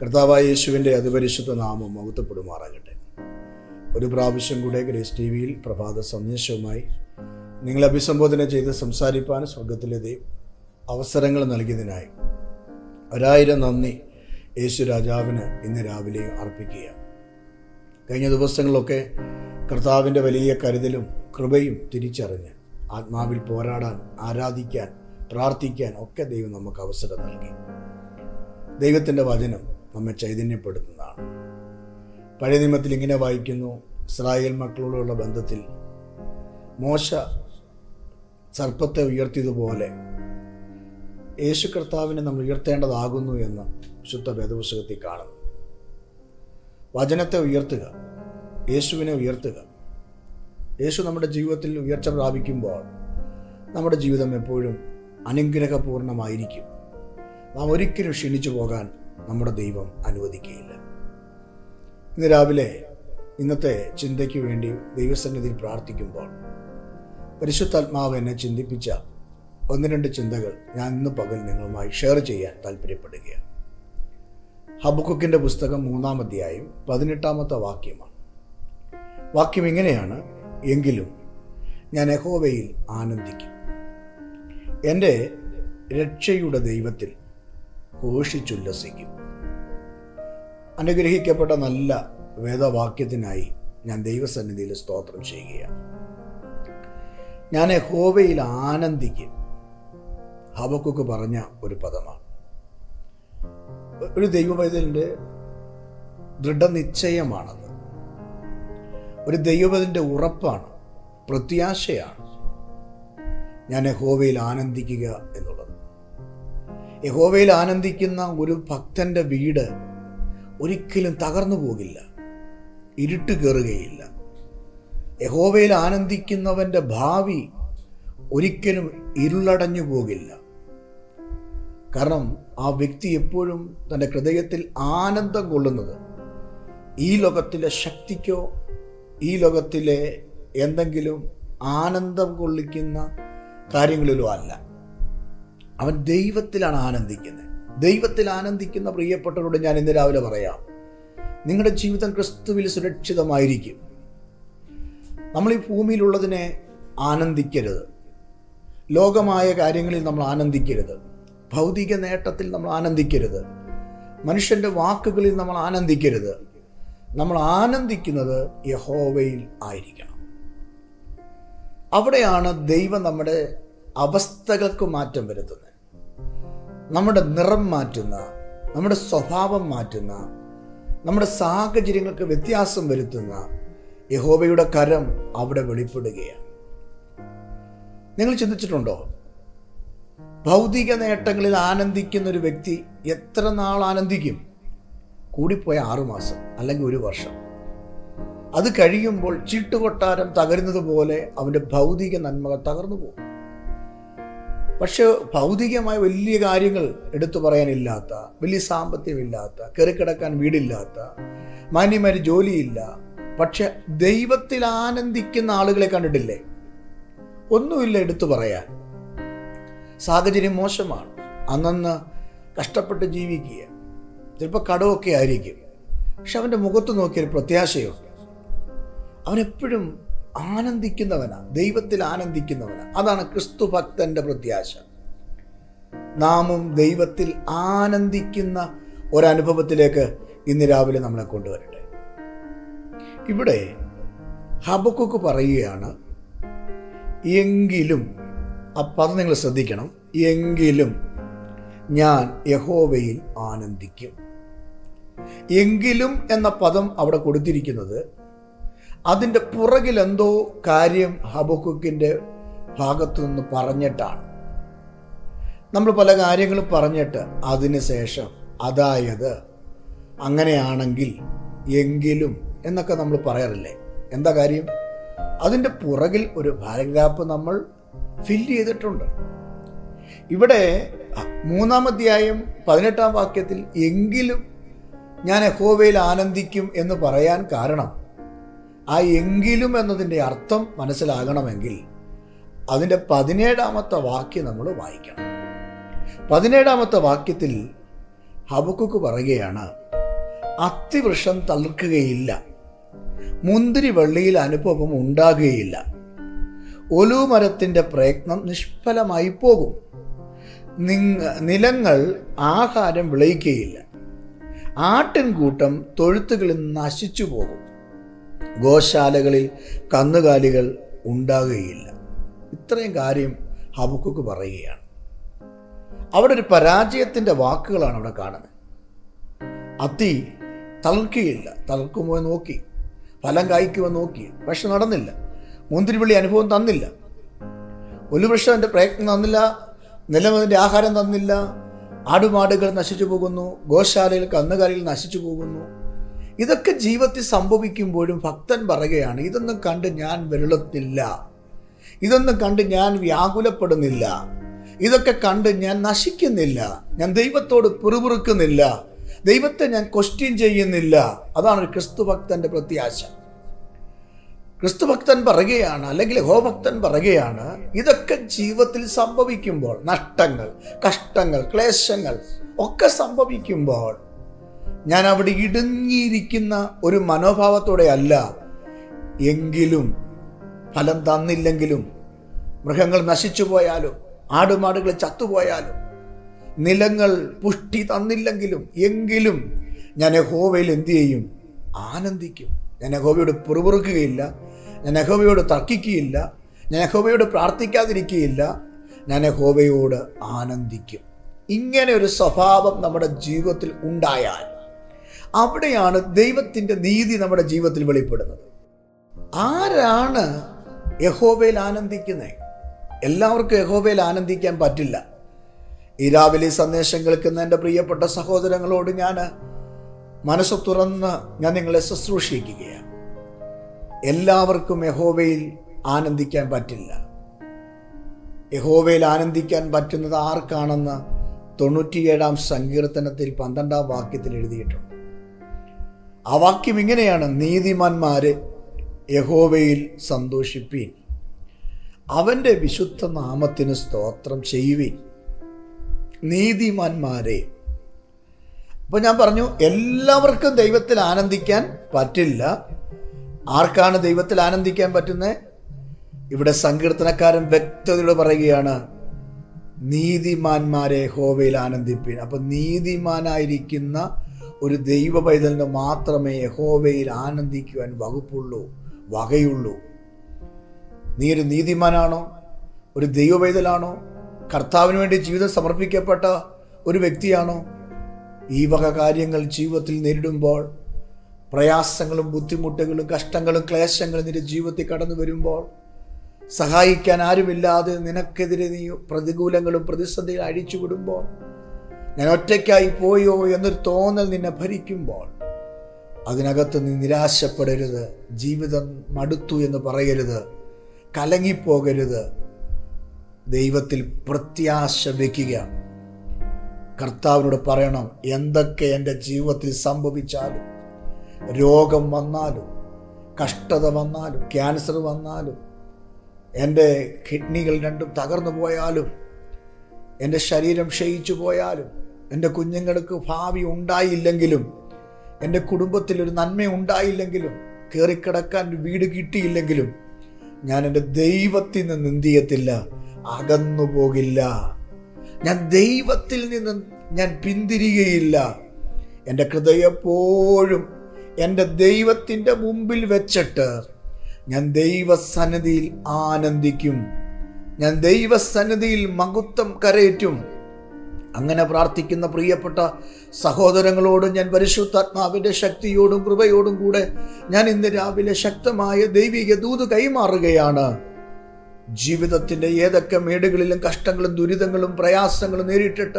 കർത്താവായ യേശുവിന്റെ അതിപരിശുദ്ധ നാമം മഹത്വപ്പെടുമാറാകട്ടെ. ഒരു പ്രാവശ്യം കൂടെ ഗ്രേസ് ടി വിയിൽ പ്രഭാത സന്ദേശവുമായി നിങ്ങളെ അഭിസംബോധന ചെയ്ത് സംസാരിപ്പാൻ സ്വർഗത്തിലെ ദൈവം അവസരങ്ങൾ നൽകിയതിനായി ഒരായിരം നന്ദി യേശു രാജാവിന് ഇന്ന് രാവിലെ അർപ്പിക്കുക കഴിഞ്ഞ ദിവസങ്ങളിലൊക്കെ കർത്താവിന്റെ വലിയ കരുതലും കൃപയും തിരിച്ചറിഞ്ഞ് ആത്മാവിൽ പോരാടാൻ ആരാധിക്കാൻ പ്രാർത്ഥിക്കാൻ ഒക്കെ ദൈവം നമുക്ക് അവസരം നൽകി. ദൈവത്തിന്റെ വചനം നമ്മെ ചൈതന്യപ്പെടുത്തുന്നതാണ്. പഴയ നിയമത്തിൽ ഇങ്ങനെ വായിക്കുന്നു ഇസ്രായേൽ മക്കളോടുള്ള ബന്ധത്തിൽ മോശ സർപ്പത്തെ ഉയർത്തിയതുപോലെ യേശു കർത്താവിനെ നമ്മൾ ഉയർത്തേണ്ടതാകുന്നു എന്ന് വിശുദ്ധ വേദപുസ്തകത്തിൽ കാണുന്നു. വചനത്തെ ഉയർത്തുക യേശുവിനെ ഉയർത്തുക. യേശു നമ്മുടെ ജീവിതത്തിൽ ഉയർച്ച പ്രാപിക്കുമ്പോൾ നമ്മുടെ ജീവിതം എപ്പോഴും അനുഗ്രഹപൂർണമായിരിക്കും. നാം ഒരിക്കലും ക്ഷീണിച്ചു പോകാൻ നമ്മുടെ ദൈവം അനുവദിക്കുകയില്ല. ഇന്ന് രാവിലെ ഇന്നത്തെ ചിന്തയ്ക്ക് വേണ്ടി ദൈവസന്നിധിയിൽ പ്രാർത്ഥിക്കുമ്പോൾ പരിശുദ്ധാത്മാവ് എന്നെ ചിന്തിപ്പിച്ച ഒന്ന് രണ്ട് ചിന്തകൾ ഞാൻ ഇന്ന് പകൽ നിങ്ങളുമായി ഷെയർ ചെയ്യാൻ താല്പര്യപ്പെടുകയാണ്. ഹബുക്കുക്കിന്റെ പുസ്തകം മൂന്നാം അധ്യായം പതിനെട്ടാമത്തെ വാക്യമാണ്. വാക്യം ഇങ്ങനെയാണ് എങ്കിലും ഞാൻ യഹോവയിൽ ആനന്ദിക്കും. എന്റെ രക്ഷയുടെ ദൈവത്തിൽ ഘോഷിച്ചുല്ലസിക്കും. അനുഗ്രഹിക്കപ്പെട്ട നല്ല വേദവാക്യത്തിനായി ഞാൻ ദൈവസന്നിധിയിൽ സ്തോത്രം ചെയ്യുകയാണ്. ഞാൻ ഹോവയിൽ ആനന്ദിക്കും. ഹബക്കുക്ക് പറഞ്ഞ ഒരു പദമാണ്. ഒരു ദൈവപൈതലിന്റെ ദൃഢനിശ്ചയമാണത്. ഒരു ദൈവപതിന്റെ ഉറപ്പാണ്. പ്രത്യാശയാണ്. ഞാൻ ഹോവയിൽ ആനന്ദിക്കുക എന്നുള്ളത് യഹോവയിൽ ആനന്ദിക്കുന്ന ഒരു ഭക്തന്റെ വീട് ഒരിക്കലും തകർന്നു പോകില്ല ഇരുട്ട് കയറുകയില്ല യഹോവയിൽ ആനന്ദിക്കുന്നവന്റെ ഭാവി ഒരിക്കലും ഇരുളടഞ്ഞു പോകില്ല. കാരണം ആ വ്യക്തി എപ്പോഴും തന്റെ ഹൃദയത്തിൽ ആനന്ദം കൊള്ളുന്നത് ഈ ലോകത്തിലെ ശക്തിക്കോ ഈ ലോകത്തിലെ എന്തെങ്കിലും ആനന്ദം കൊള്ളിക്കുന്ന കാര്യങ്ങളിലോ അല്ല. അവൻ ദൈവത്തിലാണ് ആനന്ദിക്കുന്നത്. ദൈവത്തിൽ ആനന്ദിക്കുന്ന പ്രിയപ്പെട്ടവരോട് ഞാൻ ഇന്ന് രാവിലെ പറയാം. നിങ്ങളുടെ ജീവിതം ക്രിസ്തുവിൽ സുരക്ഷിതമായിരിക്കും. നമ്മൾ ഈ ഭൂമിയിലുള്ളതിനെ ആനന്ദിക്കരുത്. ലോകമായ കാര്യങ്ങളിൽ നമ്മൾ ആനന്ദിക്കരുത്. ഭൗതിക നേട്ടത്തിൽ നമ്മൾ ആനന്ദിക്കരുത്. മനുഷ്യന്റെ വാക്കുകളിൽ നമ്മൾ ആനന്ദിക്കരുത്. നമ്മൾ ആനന്ദിക്കുന്നത് യഹോവയിൽ ആയിരിക്കണം. അവിടെയാണ് ദൈവം നമ്മുടെ അവസ്ഥകൾക്ക് മാറ്റം വരുത്തുന്നത്. നമ്മുടെ നിറം മാറ്റുന്ന നമ്മുടെ സ്വഭാവം മാറ്റുന്ന നമ്മുടെ സാഹചര്യങ്ങൾക്ക് വ്യത്യാസം വരുത്തുന്ന യഹോബയുടെ കരം അവിടെ വെളിപ്പെടുകയാണ്. നിങ്ങൾ ചിന്തിച്ചിട്ടുണ്ടോ? ഭൗതിക നേട്ടങ്ങളിൽ ആനന്ദിക്കുന്ന ഒരു വ്യക്തി എത്ര നാൾ ആനന്ദിക്കും? കൂടിപ്പോയ ആറുമാസം അല്ലെങ്കിൽ ഒരു വർഷം. അത് കഴിയുമ്പോൾ ചീട്ടുകൊട്ടാരം തകരുന്നത് പോലെ അവന്റെ ഭൗതിക നന്മകൾ തകർന്നു പോകും. പക്ഷെ ഭൗതികമായ വലിയ കാര്യങ്ങൾ എടുത്തു പറയാനില്ലാത്ത വലിയ സാമ്പത്തികമില്ലാത്ത കയറിക്കിടക്കാൻ വീടില്ലാത്ത മാന്യമാര് ജോലിയില്ല. പക്ഷെ ദൈവത്തിൽ ആനന്ദിക്കുന്ന ആളുകളെ കണ്ടിട്ടില്ലേ? ഒന്നുമില്ല എടുത്തു പറയാൻ. സാഹചര്യം മോശമാണ്. അന്നന്ന് കഷ്ടപ്പെട്ട് ജീവിക്കുക. ചിലപ്പോൾ കടമൊക്കെ ആയിരിക്കും. പക്ഷെ അവന്റെ മുഖത്ത് നോക്കിയൊരു പ്രത്യാശയുണ്ട്. അവനെപ്പോഴും ആനന്ദിക്കുന്നവനാ ദൈവത്തിൽ ആനന്ദിക്കുന്നവനാ. അതാണ് ക്രിസ്തു ഭക്തന്റെ പ്രത്യാശ. നാമും ദൈവത്തിൽ ആനന്ദിക്കുന്ന ഒരനുഭവത്തിലേക്ക് ഇന്ന് രാവിലെ നമ്മളെ കൊണ്ടുവരട്ടെ. ഇവിടെ ഹബക്കുക്ക് പറയുകയാണ് എങ്കിലും അപ്പം അത് നിങ്ങൾ ശ്രദ്ധിക്കണം എങ്കിലും ഞാൻ യഹോവയിൽ ആനന്ദിക്കും. എങ്കിലും എന്ന പദം അവിടെ കൊടുത്തിരിക്കുന്നത് അതിന്റെ പുറകിലെന്തോ കാര്യം ഹബക്കുക്കിന്റെ ഭാഗത്തു നിന്ന് പറഞ്ഞിട്ടാണ്. നമ്മൾ പല കാര്യങ്ങളും പറഞ്ഞിട്ട് അതിന് ശേഷം അതായത് അങ്ങനെയാണെങ്കിൽ എങ്കിലും എന്നൊക്കെ നമ്മൾ പറയാറില്ലേ? എന്താ കാര്യം? അതിന്റെ പുറകിൽ ഒരു പാരഗ്രാഫ് നമ്മൾ ഫില്ല് ചെയ്തിട്ടുണ്ട്. ഇവിടെ മൂന്നാം അധ്യായം പതിനെട്ടാം വാക്യത്തിൽ എങ്കിലും ഞാൻ യഹോവയിൽ ആനന്ദിക്കും എന്ന് പറയാൻ കാരണം ആ എങ്കിലും എന്നതിന്റെ അർത്ഥം മനസ്സിലാകണമെങ്കിൽ അതിന്റെ പതിനേഴാമത്തെ വാക്യം നമ്മൾ വായിക്കണം. പതിനേഴാമത്തെ വാക്യത്തിൽ ഹബക്കുക്ക് പറയുകയാണ് അത്തിവൃക്ഷം തളിർക്കുകയില്ല മുന്തിരി വള്ളിയിൽ അനുഭവം ഉണ്ടാകുകയില്ല. ഒലുമരത്തിന്റെ പ്രയത്നം നിഷ്ഫലമായി പോകും. നിങ്ങ നിലങ്ങൾ ആഹാരം വിളയിക്കുകയില്ല. ആട്ടിൻകൂട്ടം തൊഴുത്തുകളിൽ നശിച്ചു പോകും. ഗോശാലകളിൽ കന്നുകാലികൾ ഉണ്ടാകുകയില്ല. ഇത്രയും കാര്യം ഹബുക്കുക്ക് പറയുകയാണ്. അവിടെ ഒരു പരാജയത്തിന്റെ വാക്കുകളാണ് അവിടെ കാണുന്നത്. അത്തി തളർക്കുകയില്ല. തളർക്കുമോ എന്ന് നോക്കി. ഫലം കായ്ക്കുമോ നോക്കി. പക്ഷെ നടന്നില്ല. മുന്തിരിവള്ളി അനുഭവം തന്നില്ല. ഒരു വൃക്ഷം എന്റെ പ്രയത്നം തന്നില്ല. നിലമതിന്റെ ആഹാരം തന്നില്ല. ആടുമാടുകൾ നശിച്ചു പോകുന്നു. ഗോശാലയിൽ കന്നുകാലികൾ നശിച്ചു പോകുന്നു. ഇതൊക്കെ ജീവിതത്തിൽ സംഭവിക്കുമ്പോഴും ഭക്തൻ പറയുകയാണ് ഇതൊന്നും കണ്ട് ഞാൻ വെള്ളത്തില്ല ഇതൊന്നും കണ്ട് ഞാൻ വ്യാകുലപ്പെടുന്നില്ല. ഇതൊക്കെ കണ്ട് ഞാൻ നശിക്കുന്നില്ല. ഞാൻ ദൈവത്തോട് പിറുപിറുക്കുന്നില്ല. ദൈവത്തെ ഞാൻ ക്വസ്റ്റ്യൻ ചെയ്യുന്നില്ല. അതാണ് ഒരു ക്രിസ്തുഭക്തന്റെ പ്രത്യാശ. ക്രിസ്തുഭക്തൻ പറയുകയാണ് അല്ലെങ്കിൽ ഹോഭക്തൻ പറയുകയാണ് ഇതൊക്കെ ജീവിതത്തിൽ സംഭവിക്കുമ്പോൾ നഷ്ടങ്ങൾ കഷ്ടങ്ങൾ ക്ലേശങ്ങൾ ഒക്കെ സംഭവിക്കുമ്പോൾ ഞാൻ അവിടെ ഇടുങ്ങിയിരിക്കുന്ന ഒരു മനോഭാവത്തോടെ അല്ല. എങ്കിലും ഫലം തന്നില്ലെങ്കിലും മൃഗങ്ങൾ നശിച്ചു പോയാലും ആടുമാടുകൾ ചത്തുപോയാലും നിലങ്ങൾ പുഷ്ടി തന്നില്ലെങ്കിലും എങ്കിലും ഞാൻ യഹോവയിൽ എന്തു ചെയ്യും? ആനന്ദിക്കും. ഞാൻ യഹോവയോട് പുറപുറുക്കുകയില്ല. ഞാൻ യഹോവയോട് തർക്കിക്കുകയില്ല. ഞാൻ യഹോവയോട് പ്രാർത്ഥിക്കാതിരിക്കുകയില്ല. ഞാൻ യഹോവയോട് ആനന്ദിക്കും. ഇങ്ങനെ ഒരു സ്വഭാവം നമ്മുടെ ജീവിതത്തിൽ ഉണ്ടായാൽ അവിടെയാണ് ദൈവത്തിന്റെ നീതി നമ്മുടെ ജീവിതത്തിൽ വെളിപ്പെടുന്നത്. ആരാണ് യഹോബയിൽ ആനന്ദിക്കുന്നത് എല്ലാവർക്കും യഹോബയിൽ ആനന്ദിക്കാൻ പറ്റില്ല. ഈ രാവിലെ സന്ദേശം കേൾക്കുന്ന എന്റെ പ്രിയപ്പെട്ട സഹോദരങ്ങളോട് ഞാൻ മനസ്സ് തുറന്ന് ഞാൻ നിങ്ങളെ ശുശ്രൂഷിക്കുകയാണ്. എല്ലാവർക്കും യഹോവയിൽ ആനന്ദിക്കാൻ പറ്റില്ല. യഹോവയിൽ ആനന്ദിക്കാൻ പറ്റുന്നത് ആർക്കാണെന്ന് തൊണ്ണൂറ്റിയേഴാം സങ്കീർത്തനത്തിൽ പന്ത്രണ്ടാം വാക്യത്തിൽ എഴുതിയിട്ടുണ്ട്. ആ വാക്യം ഇങ്ങനെയാണ് നീതിമാന്മാരെ യഹോവയിൽ സന്തോഷിപ്പീൻ. അവന്റെ വിശുദ്ധ നാമത്തിന് സ്തോത്രം ചെയ്യുവീൻ. നീതിമാന്മാരെ. അപ്പോൾ ഞാൻ പറഞ്ഞു എല്ലാവർക്കും ദൈവത്തിൽ ആനന്ദിക്കാൻ പറ്റില്ല. ആർക്കാണ് ദൈവത്തിൽ ആനന്ദിക്കാൻ പറ്റുന്നത് ഇവിടെ സങ്കീർത്തനക്കാരൻ വ്യക്തതയോട് പറയുകയാണ് നീതിമാന്മാരെ ഹോവയിൽ ആനന്ദിപ്പിൻ. അപ്പൊ നീതിമാനായിരിക്കുന്ന ഒരു ദൈവ പൈതലിന് മാത്രമേ യഹോവയിൽ ആനന്ദിക്കുവാൻ വകുപ്പുള്ളൂ വകയുള്ളൂ. നീ ഒരു നീതിമാനാണോ? ഒരു ദൈവ പൈതലാണോ കർത്താവിന് വേണ്ടി ജീവിതം സമർപ്പിക്കപ്പെട്ട ഒരു വ്യക്തിയാണോ? ഈ വക കാര്യങ്ങൾ ജീവിതത്തിൽ നേരിടുമ്പോൾ പ്രയാസങ്ങളും ബുദ്ധിമുട്ടുകളും കഷ്ടങ്ങളും ക്ലേശങ്ങളും നിന്റെ ജീവിതത്തിൽ കടന്നു വരുമ്പോൾ സഹായിക്കാൻ ആരുമില്ലാതെ നിനക്കെതിരെ നീ പ്രതികൂലങ്ങളും പ്രതിസന്ധികൾ അഴിച്ചു വിടുമ്പോൾ ഞാൻ ഒറ്റയ്ക്കായി പോയോ എന്നൊരു തോന്നൽ നിന്നെ ഭരിക്കുമ്പോൾ അതിനകത്ത് നീ നിരാശപ്പെടരുത് ജീവിതം മടുത്തു എന്ന് പറയരുത് കലങ്ങിപ്പോകരുത്. ദൈവത്തിൽ പ്രത്യാശ വയ്ക്കുക കർത്താവിനോട് പറയണം എന്തൊക്കെ എന്റെ ജീവിതത്തിൽ സംഭവിച്ചാലും രോഗം വന്നാലും കഷ്ടത വന്നാലും ക്യാൻസർ വന്നാലും എന്റെ കിഡ്നികൾ രണ്ടും തകർന്നു പോയാലും എന്റെ ശരീരം ക്ഷയിച്ചു പോയാലും എന്റെ കുഞ്ഞുങ്ങൾക്ക് ഭാവി ഉണ്ടായില്ലെങ്കിലും എന്റെ കുടുംബത്തിൽ ഒരു നന്മ ഉണ്ടായില്ലെങ്കിലും കയറിക്കിടക്കാൻ വീട് കിട്ടിയില്ലെങ്കിലും ഞാൻ എന്റെ ദൈവത്തിൽ നിന്ന് എന്ത് ചെയ്യത്തില്ല അകന്നു പോകില്ല. ഞാൻ ദൈവത്തിൽ നിന്ന് ഞാൻ പിന്തിരികയില്ല. എന്റെ ഹൃദയപ്പോഴും എന്റെ ദൈവത്തിന്റെ മുമ്പിൽ വെച്ചിട്ട് ഞാൻ ദൈവസന്നിധിയിൽ ആനന്ദിക്കും. ഞാൻ ദൈവസന്നിധിയിൽ മകുത്വം കരയറ്റും. അങ്ങനെ പ്രാർത്ഥിക്കുന്ന പ്രിയപ്പെട്ട സഹോദരങ്ങളോടും ഞാൻ പരിശുദ്ധാത്മാവിന്റെ ശക്തിയോടും കൃപയോടും കൂടെ ഞാൻ ഇന്ന് രാവിലെ ശക്തമായ ദൈവിക ദൂത് കൈമാറുകയാണ്. ജീവിതത്തിന്റെ ഏതൊക്കെ മേടുകളിലും കഷ്ടങ്ങളും ദുരിതങ്ങളും പ്രയാസങ്ങളും നേരിട്ടിട്ട്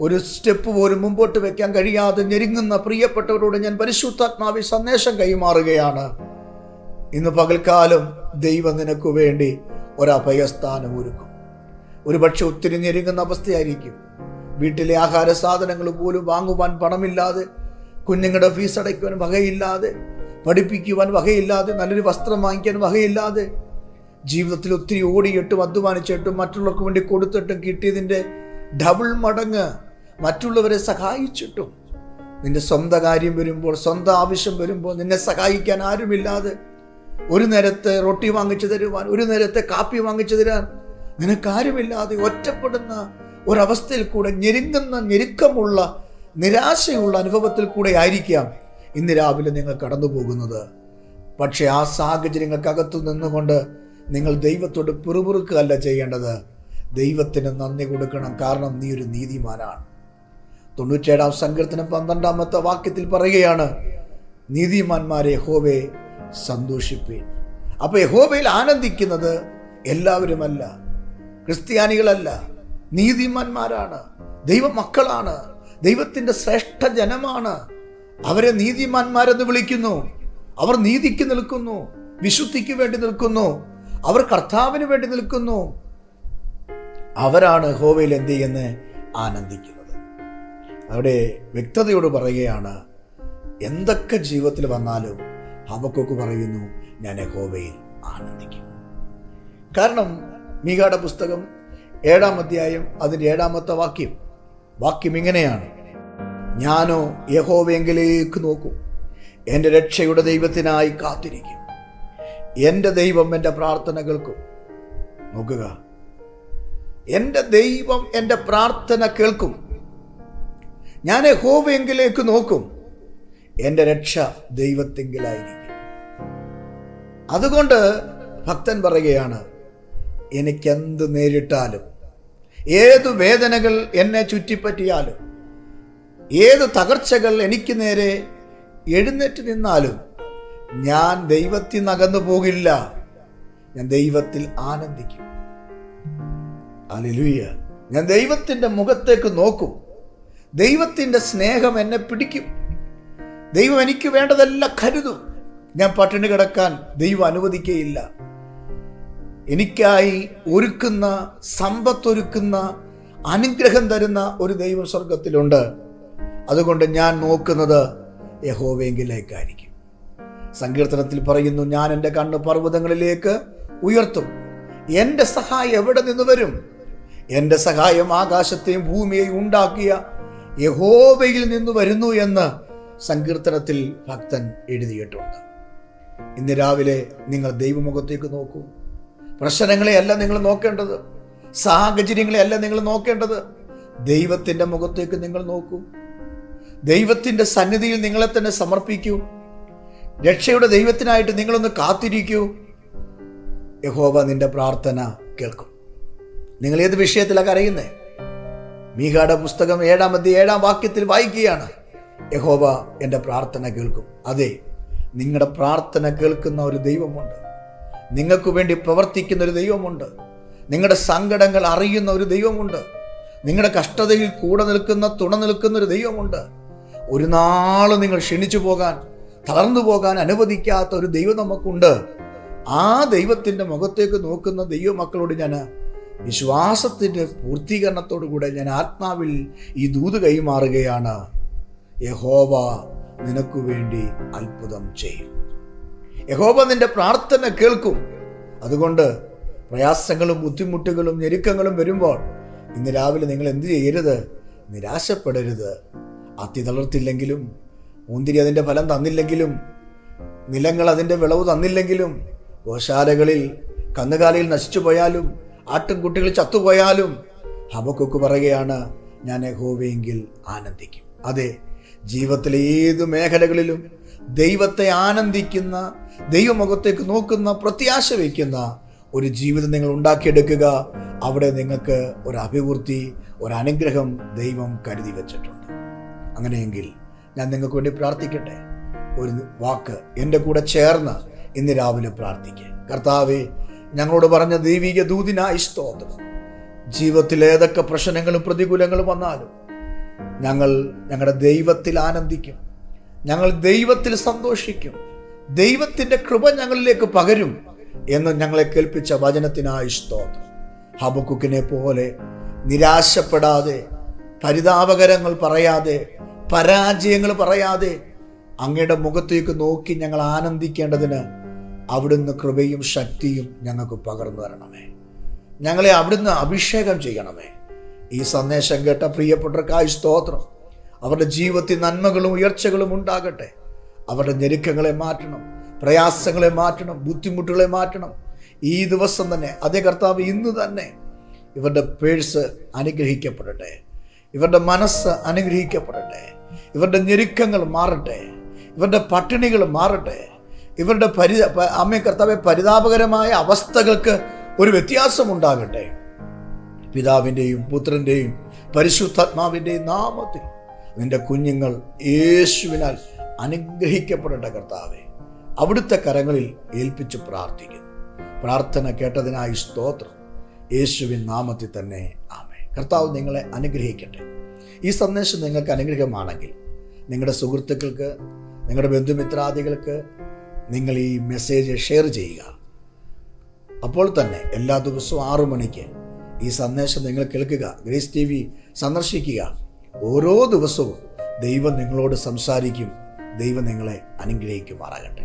ഒരു സ്റ്റെപ്പ് പോലും മുമ്പോട്ട് വെക്കാൻ കഴിയാതെ ഞെരുങ്ങുന്ന പ്രിയപ്പെട്ടവരോട് ഞാൻ പരിശുദ്ധാത്മാവി സന്ദേശം കൈമാറുകയാണ്. ഇന്ന് പകൽക്കാലം ദൈവം നിനക്ക് വേണ്ടി ഒരഭയസ്ഥാനം ഒരുക്കും. ഒരുപക്ഷെ ഒത്തിരി ഞെരുങ്ങുന്ന അവസ്ഥയായിരിക്കും. വീട്ടിലെ ആഹാര സാധനങ്ങൾ പോലും വാങ്ങുവാൻ പണമില്ലാതെ കുഞ്ഞുങ്ങളുടെ ഫീസ് അടയ്ക്കുവാൻ വകയില്ലാതെ പഠിപ്പിക്കുവാൻ വകയില്ലാതെ നല്ലൊരു വസ്ത്രം വാങ്ങിക്കാൻ വകയില്ലാതെ ജീവിതത്തിൽ ഒത്തിരി ഓടിയിട്ടും അധ്വാനിച്ചിട്ടും മറ്റുള്ളവർക്ക് വേണ്ടി കൊടുത്തിട്ടും കിട്ടിയതിന്റെ ഡബിൾ മടങ്ങ് മറ്റുള്ളവരെ സഹായിച്ചിട്ടും. നിന്റെ സ്വന്തം കാര്യം വരുമ്പോൾ സ്വന്തം ആവശ്യം വരുമ്പോൾ നിന്നെ സഹായിക്കാൻ ആരുമില്ലാതെ ഒരു നേരത്തെ റൊട്ടി വാങ്ങിച്ചു തരുവാൻ ഒരു നേരത്തെ കാപ്പി വാങ്ങിച്ചു തരാൻ. നിനക്കാരുമില്ലാതെ ഒറ്റപ്പെടുന്ന ഒരവസ്ഥയിൽ കൂടെ ഞെരുങ്ങുന്ന ഞെരുക്കമുള്ള നിരാശയുള്ള അനുഭവത്തിൽ കൂടെ ആയിരിക്കാം ഇന്ന് രാവിലെ നിങ്ങൾ കടന്നു പോകുന്നത് പക്ഷേ ആ സാഹചര്യങ്ങൾക്കകത്തു നിന്നുകൊണ്ട് നിങ്ങൾ ദൈവത്തോട് പിറുപിറുക്കുകയല്ല ചെയ്യേണ്ടത്. ദൈവത്തിന് നന്ദി കൊടുക്കണം. കാരണം നീ ഒരു നീതിമാനാണ്. തൊണ്ണൂറ്റേഴാം സങ്കീർത്തനം പന്ത്രണ്ടാമത്തെ വാക്യത്തിൽ പറയുകയാണ് നീതിമാന്മാരെ യഹോവയെ സന്തോഷിപ്പീൻ. അപ്പൊ യഹോബയിൽ ആനന്ദിക്കുന്നത് എല്ലാവരുമല്ല. ക്രിസ്ത്യാനികളല്ല. നീതിമാന്മാരാണ്. ദൈവമക്കളാണ്. ദൈവത്തിന്റെ ശ്രേഷ്ഠ ജനമാണ്. അവരെ നീതിമാന്മാരെന്ന് വിളിക്കുന്നു. അവർ നീതിക്ക് നിൽക്കുന്നു. വിശുദ്ധിക്ക് വേണ്ടി നിൽക്കുന്നു. അവർ കർത്താവിന് വേണ്ടി നിൽക്കുന്നു. അവരാണ് ഹോവയിൽ എന്ത് ചെയ്യുന്നത്? ആനന്ദിക്കുന്നത്. അവിടെ വ്യക്തതയോട് പറയുകയാണ് എന്തൊക്കെ ജീവിതത്തിൽ വന്നാലും ഹബക്കൊക്കെ പറയുന്നു ഞാൻ യഹോവയിൽ ആനന്ദിക്കും. കാരണം മീകാടെ പുസ്തകം ഏഴാം അധ്യായം അതിന്റെ ഏഴാമത്തെ വാക്യം. വാക്യം ഇങ്ങനെയാണ് ഞാനോ യഹോവയെങ്കിലേക്ക് നോക്കും. എന്റെ രക്ഷയുടെ ദൈവത്തിനായി കാത്തിരിക്കും. എന്റെ ദൈവം എന്റെ പ്രാർത്ഥന കേൾക്കും നോക്കുക. എന്റെ ദൈവം എന്റെ പ്രാർത്ഥന കേൾക്കും. ഞാൻ യഹോവയെങ്കിലേക്ക് നോക്കും. എന്റെ രക്ഷ ദൈവത്തെങ്കിലായിരിക്കും. അതുകൊണ്ട് ഭക്തൻ പറയുകയാണ് എനിക്കെന്ത് നേരിട്ടാലും ഏത് വേദനകൾ എന്നെ ചുറ്റിപ്പറ്റിയാലും ഏത് തകർച്ചകൾ എനിക്ക് നേരെ എഴുന്നേറ്റ് നിന്നാലും ഞാൻ ദൈവത്തിൽ നകന്നു പോകില്ല. ഞാൻ ദൈവത്തിൽ ആനന്ദിക്കും. അലിലുയ്യ ഞാൻ ദൈവത്തിന്റെ മുഖത്തേക്ക് നോക്കും. ദൈവത്തിന്റെ സ്നേഹം എന്നെ പിടിക്കും. ദൈവം എനിക്ക് വേണ്ടതെല്ലാം കരുതും. ഞാൻ പട്ടിണി കിടക്കാൻ ദൈവം അനുവദിക്കുകയില്ല എനിക്കായി ഒരുക്കുന്ന സമ്പത്തൊരുക്കുന്ന അനുഗ്രഹം തരുന്ന ഒരു ദൈവം സ്വർഗത്തിലുണ്ട് അതുകൊണ്ട് ഞാൻ നോക്കുന്നത് യഹോവെങ്കിലേക്കായിരിക്കും സങ്കീർത്തനത്തിൽ പറയുന്നു ഞാൻ എന്റെ കണ്ണ് പർവതങ്ങളിലേക്ക് ഉയർത്തും. എന്റെ സഹായം എവിടെ നിന്ന് വരും? എന്റെ സഹായം ആകാശത്തെയും ഭൂമിയെയും ഉണ്ടാക്കിയ യഹോവയിൽ നിന്ന് വരുന്നു എന്ന് സങ്കീർത്തനത്തിൽ ഭക്തൻ എഴുതിയിട്ടുണ്ട്. ഇന്ന് രാവിലെ നിങ്ങൾ ദൈവമുഖത്തേക്ക് നോക്കൂ. പ്രശ്നങ്ങളെയല്ല നിങ്ങൾ നോക്കേണ്ടത്. സാഹചര്യങ്ങളെയല്ല നിങ്ങൾ നോക്കേണ്ടത്. ദൈവത്തിന്റെ മുഖത്തേക്ക് നിങ്ങൾ നോക്കൂ. ദൈവത്തിന്റെ സന്നിധിയിൽ നിങ്ങളെ തന്നെ സമർപ്പിക്കൂ. രക്ഷയുടെ ദൈവത്തിനായിട്ട് നിങ്ങളൊന്ന് കാത്തിരിക്കൂ. യഹോവ നിന്റെ പ്രാർത്ഥന കേൾക്കും. നിങ്ങൾ ഏത് വിഷയത്തിലാണ് കരയുന്നത് മീകായുടെ പുസ്തകം ഏഴാമത്തെ ഏഴാം വാക്യത്തിൽ വായിക്കുകയാണ്. യഹോവ എന്റെ പ്രാർത്ഥന കേൾക്കും. അതെ നിങ്ങളുടെ പ്രാർത്ഥന കേൾക്കുന്ന ഒരു ദൈവമുണ്ട്. നിങ്ങൾക്ക് വേണ്ടി പ്രവർത്തിക്കുന്ന ഒരു ദൈവമുണ്ട്. നിങ്ങളുടെ സങ്കടങ്ങൾ അറിയുന്ന ഒരു ദൈവമുണ്ട്. നിങ്ങളുടെ കഷ്ടതയിൽ കൂടെ നിൽക്കുന്ന തുണ നിൽക്കുന്ന ഒരു ദൈവമുണ്ട്. ഒരു നാൾ നിങ്ങൾ ക്ഷണിച്ചു പോകാൻ തളർന്നു പോകാൻ അനുവദിക്കാത്ത ഒരു ദൈവം നമുക്കുണ്ട്. ആ ദൈവത്തിന്റെ മുഖത്തേക്ക് നോക്കുന്ന ദൈവമക്കളോട് ഞാൻ വിശ്വാസത്തിന്റെ പൂർത്തീകരണത്തോടു കൂടെ ഞാൻ ആത്മാവിൽ ഈ ദൂത് കൈമാറുകയാണ്. യഹോവ നിനക്കു വേണ്ടി അത്ഭുതം ചെയ്യും. യഹോവ നിന്റെ പ്രാർത്ഥന കേൾക്കും. അതുകൊണ്ട് പ്രയാസങ്ങളും ബുദ്ധിമുട്ടുകളും ഞെരുക്കങ്ങളും വരുമ്പോൾ ഇന്ന് രാവിലെ നിങ്ങൾ എന്ത് ചെയ്യരുത്? നിരാശപ്പെടരുത്. അത്തി തളർത്തില്ലെങ്കിലും മുന്തിരി അതിന്റെ ഫലം തന്നില്ലെങ്കിലും നിലങ്ങൾ അതിന്റെ വിളവ് തന്നില്ലെങ്കിലും ഗോശാലകളിൽ കന്നുകാലിയിൽ നശിച്ചു പോയാലും ആട്ടിൻകുട്ടികൾ ചത്തുപോയാലും ഹബക്കൊക്കെ പറയുകയാണ് ഞാൻ യഹോവയെങ്കിൽ ആനന്ദിക്കും. അതെ ജീവിതത്തിലെ ഏത് മേഖലകളിലും ദൈവത്തെ ആനന്ദിക്കുന്ന ദൈവമുഖത്തേക്ക് നോക്കുന്ന പ്രത്യാശ വയ്ക്കുന്ന ഒരു ജീവിതം നിങ്ങൾ ഉണ്ടാക്കിയെടുക്കുക. അവിടെ നിങ്ങൾക്ക് ഒരു അഭിവൃദ്ധി ഒരു അനുഗ്രഹം ദൈവം കരുതി വച്ചിട്ടുണ്ട്. അങ്ങനെയെങ്കിൽ ഞാൻ നിങ്ങൾക്ക് വേണ്ടി പ്രാർത്ഥിക്കട്ടെ. ഒരു വാക്ക് എന്റെ കൂടെ ചേർന്ന് ഇന്ന് രാവിലെ പ്രാർത്ഥിക്കുക കർത്താവെ ഞങ്ങളോട് പറഞ്ഞ ദൈവിക ദൂതിനായി സ്തോത്രം. ജീവിതത്തിൽ ഏതൊക്കെ പ്രശ്നങ്ങളും പ്രതികൂലങ്ങളും വന്നാലും ഞങ്ങൾ ഞങ്ങളുടെ ദൈവത്തിൽ ആനന്ദിക്കും. ഞങ്ങൾ ദൈവത്തിൽ സന്തോഷിക്കും. ദൈവത്തിന്റെ കൃപ ഞങ്ങളിലേക്ക് പകരും എന്ന് ഞങ്ങളെ കേൾപ്പിച്ച വചനത്തിനായി സ്തോത്രം. ഹബക്കുക്കിനെ പോലെ നിരാശപ്പെടാതെ പരിതാപകരങ്ങൾ പറയാതെ പരാജയങ്ങൾ പറയാതെ അങ്ങയുടെ മുഖത്തേക്ക് നോക്കി ഞങ്ങൾ ആനന്ദിക്കേണ്ടതിന് അവിടുന്ന് കൃപയും ശക്തിയും ഞങ്ങൾക്ക് പകർന്നു തരണമേ. ഞങ്ങളെ അവിടുന്ന് അഭിഷേകം ചെയ്യണമേ. ഈ സന്ദേശം കേട്ട പ്രിയപ്പെട്ടവർക്കായി സ്തോത്രം. അവരുടെ ജീവിതത്തിൽ നന്മകളും ഉയർച്ചകളും ഉണ്ടാകട്ടെ. അവരുടെ ഞെരുക്കങ്ങളെ മാറ്റണം പ്രയാസങ്ങളെ മാറ്റണം ബുദ്ധിമുട്ടുകളെ മാറ്റണം. ഈ ദിവസം തന്നെ അതേ കർത്താവ് ഇന്ന് തന്നെ ഇവരുടെ പേഴ്സ് അനുഗ്രഹിക്കപ്പെടട്ടെ. ഇവരുടെ മനസ്സ് അനുഗ്രഹിക്കപ്പെടട്ടെ. ഇവരുടെ ഞെരുക്കങ്ങൾ മാറട്ടെ. ഇവരുടെ പട്ടിണികൾ മാറട്ടെ. ഇവരുടെ പരി അമ്മ കർത്താവെ പരിതാപകരമായ അവസ്ഥകൾക്ക് ഒരു വ്യത്യാസം ഉണ്ടാകട്ടെ. പിതാവിന്റെയും പുത്രന്റെയും പരിശുദ്ധാത്മാവിന്റെയും നാമത്തിൽ നിന്റെ കുഞ്ഞുങ്ങൾ യേശുവിനാൽ അനുഗ്രഹിക്കപ്പെടേണ്ട കർത്താവെ അവിടുത്തെ കരങ്ങളിൽ ഏൽപ്പിച്ച് പ്രാർത്ഥിക്കുന്നു. പ്രാർത്ഥന കേട്ടതിനായി സ്തോത്രം. യേശുവിൻ നാമത്തിൽ തന്നെ ആമേ കർത്താവ് നിങ്ങളെ അനുഗ്രഹിക്കട്ടെ. ഈ സന്ദേശം നിങ്ങൾക്ക് അനുഗ്രഹമാണെങ്കിൽ നിങ്ങളുടെ സുഹൃത്തുക്കൾക്ക് നിങ്ങളുടെ ബന്ധുമിത്രാദികൾക്ക് നിങ്ങൾ ഈ മെസ്സേജ് ഷെയർ ചെയ്യുക. അപ്പോൾ തന്നെ എല്ലാ ദിവസവും ആറു മണിക്ക് ഈ സന്ദേശം നിങ്ങൾ കേൾക്കുക ഗ്രേസ് ടി വി സന്ദർശിക്കുക. ഓരോ ദിവസവും ദൈവം നിങ്ങളോട് സംസാരിക്കും. ദൈവം നിങ്ങളെ അനുഗ്രഹിക്കുമാറാകട്ടെ.